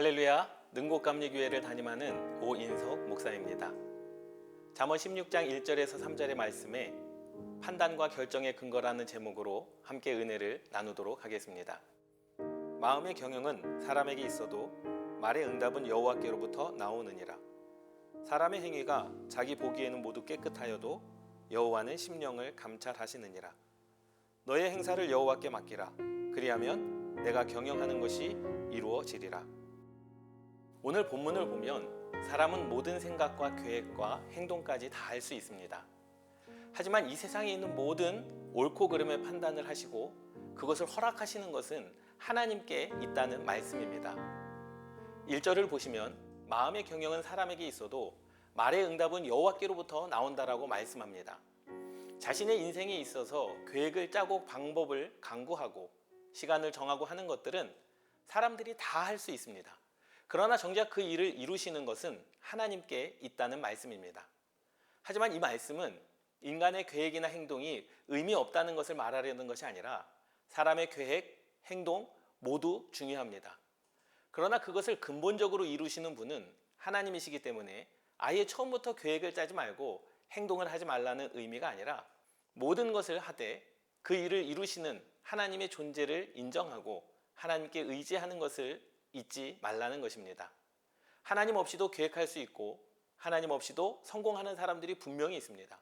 할렐루야 능곡감리교회를 담임하는 오인석 목사입니다. 잠언 16장 1절에서 3절의 말씀에 판단과 결정의 근거라는 제목으로 함께 은혜를 나누도록 하겠습니다. 마음의 경영은 사람에게 있어도 말의 응답은 여호와께로부터 나오느니라. 사람의 행위가 자기 보기에는 모두 깨끗하여도 여호와는 심령을 감찰하시느니라. 너의 행사를 여호와께 맡기라. 그리하면 내가 경영하는 것이 이루어지리라. 오늘 본문을 보면 사람은 모든 생각과 계획과 행동까지 다 할 수 있습니다. 하지만 이 세상에 있는 모든 옳고 그름의 판단을 하시고 그것을 허락하시는 것은 하나님께 있다는 말씀입니다. 1절을 보시면 마음의 경영은 사람에게 있어도 말의 응답은 여호와께로부터 나온다라고 말씀합니다. 자신의 인생에 있어서 계획을 짜고 방법을 강구하고 시간을 정하고 하는 것들은 사람들이 다 할 수 있습니다. 그러나 정작 그 일을 이루시는 것은 하나님께 있다는 말씀입니다. 하지만 이 말씀은 인간의 계획이나 행동이 의미 없다는 것을 말하려는 것이 아니라 사람의 계획, 행동 모두 중요합니다. 그러나 그것을 근본적으로 이루시는 분은 하나님이시기 때문에 아예 처음부터 계획을 짜지 말고 행동을 하지 말라는 의미가 아니라 모든 것을 하되 그 일을 이루시는 하나님의 존재를 인정하고 하나님께 의지하는 것을 잊지 말라는 것입니다. 하나님 없이도 계획할 수 있고 하나님 없이도 성공하는 사람들이 분명히 있습니다.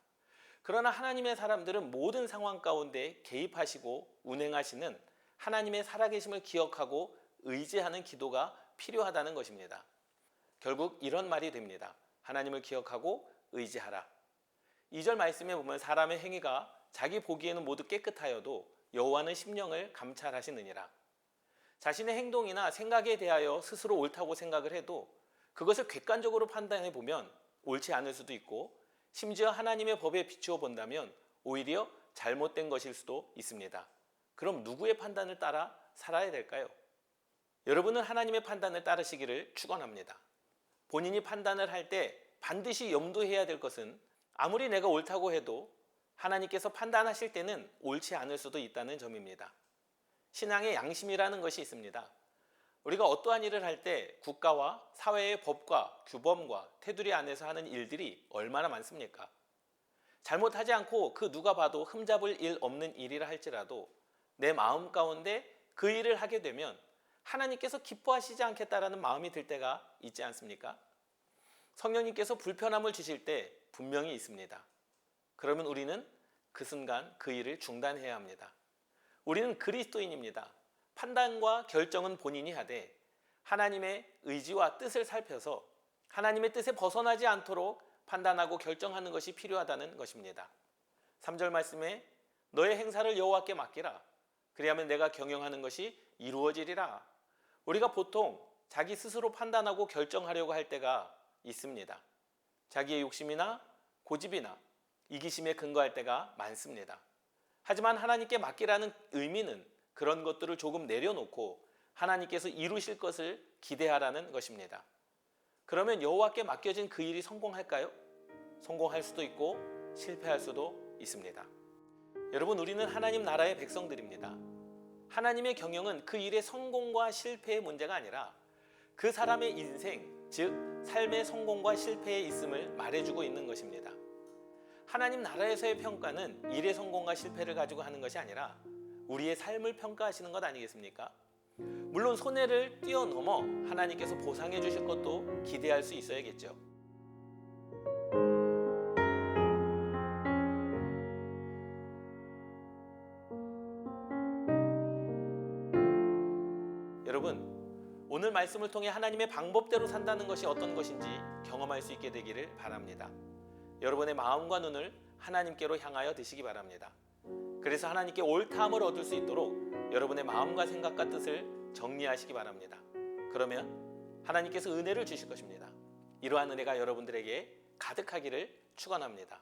그러나 하나님의 사람들은 모든 상황 가운데 개입하시고 운행하시는 하나님의 살아계심을 기억하고 의지하는 기도가 필요하다는 것입니다. 결국 이런 말이 됩니다. 하나님을 기억하고 의지하라. 2절 말씀에 보면 사람의 행위가 자기 보기에는 모두 깨끗하여도 여호와는 심령을 감찰하시느니라. 자신의 행동이나 생각에 대하여 스스로 옳다고 생각을 해도 그것을 객관적으로 판단해 보면 옳지 않을 수도 있고 심지어 하나님의 법에 비추어 본다면 오히려 잘못된 것일 수도 있습니다. 그럼 누구의 판단을 따라 살아야 될까요? 여러분은 하나님의 판단을 따르시기를 축원합니다. 본인이 판단을 할 때 반드시 염두해야 될 것은 아무리 내가 옳다고 해도 하나님께서 판단하실 때는 옳지 않을 수도 있다는 점입니다. 신앙의 양심이라는 것이 있습니다. 우리가 어떠한 일을 할 때 국가와 사회의 법과 규범과 테두리 안에서 하는 일들이 얼마나 많습니까? 잘못하지 않고 그 누가 봐도 흠잡을 일 없는 일이라 할지라도 내 마음 가운데 그 일을 하게 되면 하나님께서 기뻐하시지 않겠다라는 마음이 들 때가 있지 않습니까? 성령님께서 불편함을 주실 때 분명히 있습니다. 그러면 우리는 그 순간 그 일을 중단해야 합니다. 우리는 그리스도인입니다. 판단과 결정은 본인이 하되 하나님의 의지와 뜻을 살펴서 하나님의 뜻에 벗어나지 않도록 판단하고 결정하는 것이 필요하다는 것입니다. 3절 말씀에 너의 행사를 여호와께 맡기라. 그리하면 내가 경영하는 것이 이루어지리라. 우리가 보통 자기 스스로 판단하고 결정하려고 할 때가 있습니다. 자기의 욕심이나 고집이나 이기심에 근거할 때가 많습니다. 하지만 하나님께 맡기라는 의미는 그런 것들을 조금 내려놓고 하나님께서 이루실 것을 기대하라는 것입니다. 그러면 여호와께 맡겨진 그 일이 성공할까요? 성공할 수도 있고 실패할 수도 있습니다. 여러분 우리는 하나님 나라의 백성들입니다. 하나님의 경영은 그 일의 성공과 실패의 문제가 아니라 그 사람의 인생, 즉 삶의 성공과 실패에 있음을 말해주고 있는 것입니다. 하나님 나라에서의 평가는 일의 성공과 실패를 가지고 하는 것이 아니라 우리의 삶을 평가하시는 것 아니겠습니까? 물론 손해를 뛰어넘어 하나님께서 보상해 주실 것도 기대할 수 있어야겠죠. 여러분, 오늘 말씀을 통해 하나님의 방법대로 산다는 것이 어떤 것인지 경험할 수 있게 되기를 바랍니다. 여러분의 마음과 눈을 하나님께로 향하여 드시기 바랍니다. 그래서 하나님께 옳다함을 얻을 수 있도록 여러분의 마음과 생각과 뜻을 정리하시기 바랍니다. 그러면 하나님께서 은혜를 주실 것입니다. 이러한 은혜가 여러분들에게 가득하기를 축원합니다.